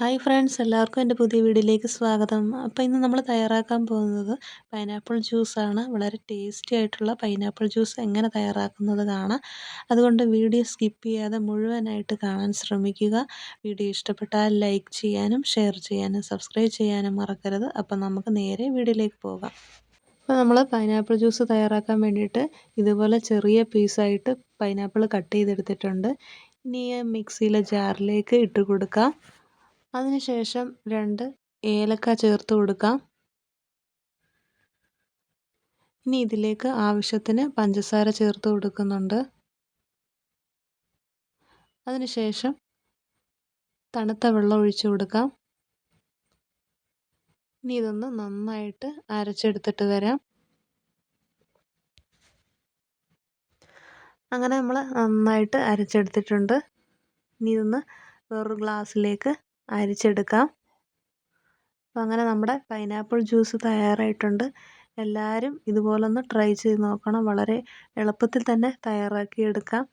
Hi friends എല്ലാവർക്കും എന്റെ പുതിയ വീഡിയോയിലേക്ക് സ്വാഗതം. അപ്പോൾ ഇന്ന് നമ്മൾ തയ്യാറാക്കാൻ പോകുന്നത് പൈനാപ്പിൾ ജ്യൂസാണ്. വളരെ ടേസ്റ്റി ആയിട്ടുള്ള പൈനാപ്പിൾ ജ്യൂസ് എങ്ങനെ തയ്യാറാക്കുന്നത് കാണാം. അതുകൊണ്ട് വീഡിയോ സ്കിപ്പ് ചെയ്യാതെ മുഴുവനായിട്ട് കാണാൻ ശ്രമിക്കുക. വീഡിയോ ഇഷ്ടപ്പെട്ടാൽ ലൈക്ക് ചെയ്യാനും ഷെയർ ചെയ്യാനും സബ്സ്ക്രൈബ് ചെയ്യാനും മറക്കരുത്. അപ്പോൾ നമുക്ക് നേരെ വീഡിയോയിലേക്ക് പോകാം. അപ്പോൾ നമ്മൾ പൈനാപ്പിൾ ജ്യൂസ് തയ്യാറാക്കാൻ വേണ്ടിയിട്ട് ഇതുപോലെ ചെറിയ പീസായിട്ട് പൈനാപ്പിൾ കട്ട് ചെയ്തെടുത്തിട്ടുണ്ട്. ഇനി മിക്സിയിലെ ജാറിലേക്ക് ഇട്ട് കൊടുക്കാം. അതിനുശേഷം രണ്ട് ഏലക്ക ചേർത്ത് കൊടുക്കാം. ഇനി ഇതിലേക്ക് ആവശ്യത്തിന് പഞ്ചസാര ചേർത്ത് കൊടുക്കുന്നുണ്ട്. അതിനുശേഷം തണുത്ത വെള്ളം ഒഴിച്ചു കൊടുക്കാം. ഇനി ഇതൊന്ന് നന്നായിട്ട് അരച്ചെടുത്തിട്ട് വരാം. അങ്ങനെ നമ്മൾ നന്നായിട്ട് അരച്ചെടുത്തിട്ടുണ്ട്. ഇനി ഇതൊന്ന് വേറൊരു ഗ്ലാസ്സിലേക്ക് അരിച്ചെടുക്കാം. അപ്പോൾ അങ്ങനെ നമ്മുടെ പൈനാപ്പിൾ ജ്യൂസ് തയ്യാറായിട്ടുണ്ട്. എല്ലാവരും ഇതുപോലൊന്ന് ട്രൈ ചെയ്ത് നോക്കണം. വളരെ എളുപ്പത്തിൽ തന്നെ തയ്യാറാക്കിയെടുക്കാം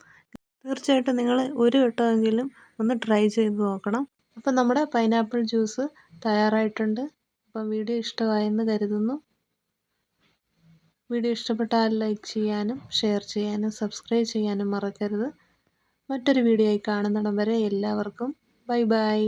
തീർച്ചയായിട്ടും നിങ്ങൾ ഒരു വട്ടമെങ്കിലും ഒന്ന് ട്രൈ ചെയ്ത് നോക്കണം. അപ്പം നമ്മുടെ പൈനാപ്പിൾ ജ്യൂസ് തയ്യാറായിട്ടുണ്ട്. അപ്പം വീഡിയോ ഇഷ്ടമായെന്ന് കരുതുന്നു. വീഡിയോ ഇഷ്ടപ്പെട്ടാൽ ലൈക്ക് ചെയ്യാനും ഷെയർ ചെയ്യാനും സബ്സ്ക്രൈബ് ചെയ്യാനും മറക്കരുത്. മറ്റൊരു വീഡിയോ ആയി കാണുന്നിടം വരെ എല്ലാവർക്കും ബൈ ബൈ